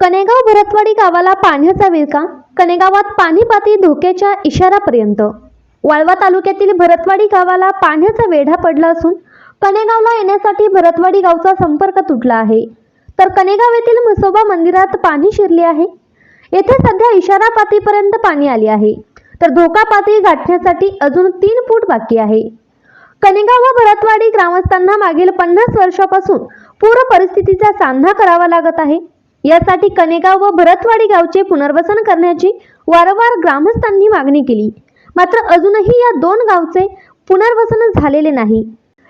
कनेगाव भरतवाडी गावाला पाण्याचा विळका कनेगावात पाणीपाती धोक्याच्या इशारापर्यंत. वाळवा तालुक्यातील भरतवाडी गावाला पाण्याचा वेढा पडला असून कनेगावला येण्यासाठी भरतवाडी गावचा संपर्क तुटला आहे. तर कनेगाव येथील म्हसोबा मंदिरात पाणी शिरले आहे. येथे सध्या इशारा पातळीपर्यंत पाणी आले आहे. तर धोका पातळी गाठण्यासाठी अजून तीन फूट बाकी आहे. कनेगाव व भरतवाडी ग्रामस्थांना मागील पन्नास वर्षापासून पूर परिस्थितीचा सामना करावा लागत आहे. यासाठी कनेगाव व भरतवाडी गावचे पुनर्वसन करण्याची वारंवार ग्रामस्थांनी मागणी केली. मात्र अजूनही या दोन गावचे पुनर्वसन झालेले नाही.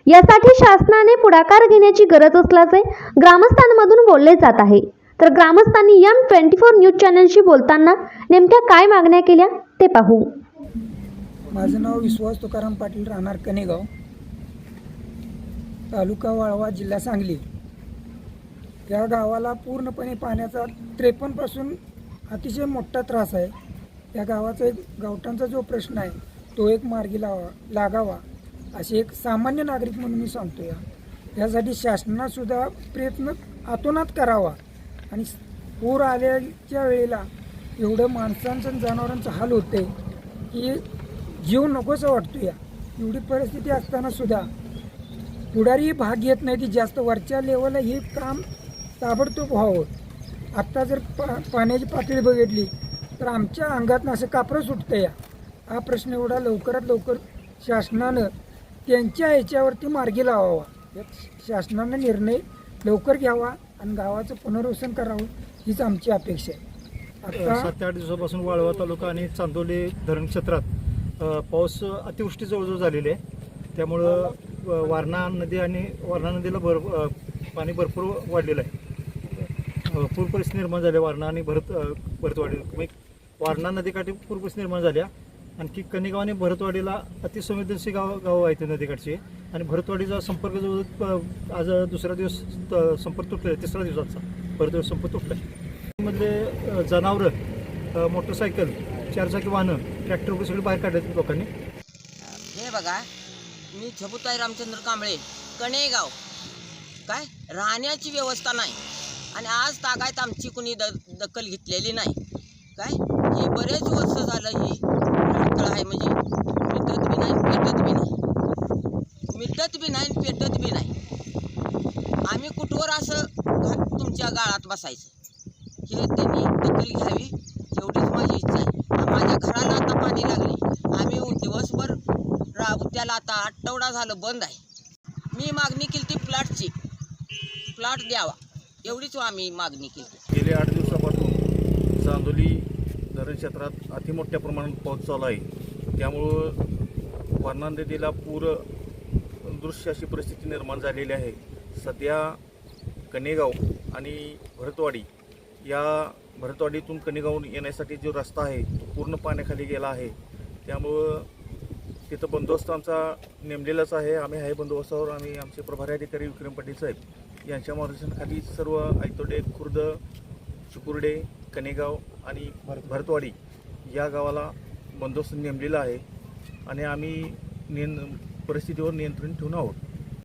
यासाठी शासनाने पुढाकार घेण्याची गरज असल्याचे ग्रामस्थांमधून बोलले जात आहे. तर ग्रामस्थांनी एम ट्वेंटी फोर न्यूज चॅनलशी बोलताना नेमक्या काय मागण्या केल्या ते पाहू. माझं नाव विश्वास तुकाराम पाटील राहणार कनेगाव तालुका वाळवा जिल्हा सांगली. या गावाला पूर्णपणे पाण्याचा त्रेपन्नपासून अतिशय मोठा त्रास आहे. या गावाचा एक गावठांचा जो प्रश्न आहे तो एक मार्गी लावा लागावा. असे एक सामान्य नागरिक म्हणून मी सांगतो या. यासाठी शासनासुद्धा प्रयत्न आतोनात करावा. आणि पूर आल्याच्या वेळेला एवढं माणसांचं जनावरांचं हाल होते की जीव नकोसा वाटतो या. एवढी परिस्थिती असताना सुद्धा पुढारी भाग घेत नाही ती जास्त वरच्या लेवलला हे काम ताबडतोब व्हावं. आत्ता जर पा पाण्याची पातळी बघितली तर आमच्या अंगातनं असं कापरं सुटतं या. हा प्रश्न एवढा लवकरात लवकर शासनानं त्यांच्या ह्याच्यावरती मार्गी लावावा. यात शासनानं निर्णय लवकर घ्यावा आणि गावाचं पुनर्वसन करावं हीच आमची अपेक्षा आहे. आता सात आठ दिवसापासून वाळवा तालुका आणि चांदोली धरण क्षेत्रात पाऊस अतिवृष्टी जवळजवळ झालेली आहे. त्यामुळं वारणा नदी आणि वारणा नदीला भर पाणी भरपूर वाढलेलं आहे. पूर परिस्थिती निर्माण झाली वारणा आणि भरत अ, भरतवाडी म्हणजे वारणा नदीकाठी पूर परिस्थिती निर्माण झाल्या. आणखी कनेगाव आणि भरतवाडीला अतिसंवेदनशील गाव गाव आहे ते नदीकडचे आणि भरतवाडीचा संपर्क जो आज दुसरा दिवस संपर्क तुटला आहे तिसरा दिवसाचा भरतवाडी संपर्क तुटला आहे मधले जनावरं मोटरसायकल चारचाकी वाहनं ट्रॅक्टर वगैरे सगळे बाहेर काढले लोकांनी. हे बघा मी छबुताई रामचंद्र कांबळे कणेगाव. काय? राहण्याची व्यवस्था नाही. आणि आज तागायत आमची कुणी द दखल घेतलेली नाही. काय? ही बरेच वर्ष झालं ही आम्ही कुठवर असं तुमच्या गाळात बसायचं? हे त्यांनी दखल घ्यावी एवढीच माझी इच्छा आहे. माझ्या घराला आता पाणी लागले. आम्ही दिवसभर राब त्याला आता आठवडा झालं बंद आहे. मी मागणी केली ती प्लॉटची प्लॉट द्यावा. एवढीच आम्ही मागणी केली गेले आठ दिवसापासून चांदोली धरण क्षेत्रात अतिमोठ्या प्रमाणात पाऊस चालू आहे. त्यामुळं वर्णा नदीला पूर दृश्य अशी परिस्थिती निर्माण झालेली आहे. सध्या कनेगाव आणि भरतवाडी या भरतवाडीतून कनेगावून येण्यासाठी जो रस्ता आहे तो पूर्ण पाण्याखाली गेला आहे. त्यामुळं तिथं बंदोबस्त आमचा नेमलेलाच आहे. आम्ही आहे बंदोबस्तावर. आम्ही आमचे प्रभारी अधिकारी विक्रम पाटील साहेब यांच्या मार्गदर्शनाखाली सर्व आयतोडे खुर्द चुकुर्डे कनेगाव आणि भरतवाडी या गावाला बंदोबस्त नेमलेला आहे. आणि आम्ही नियं परिस्थितीवर नियंत्रण ठेवून आहोत.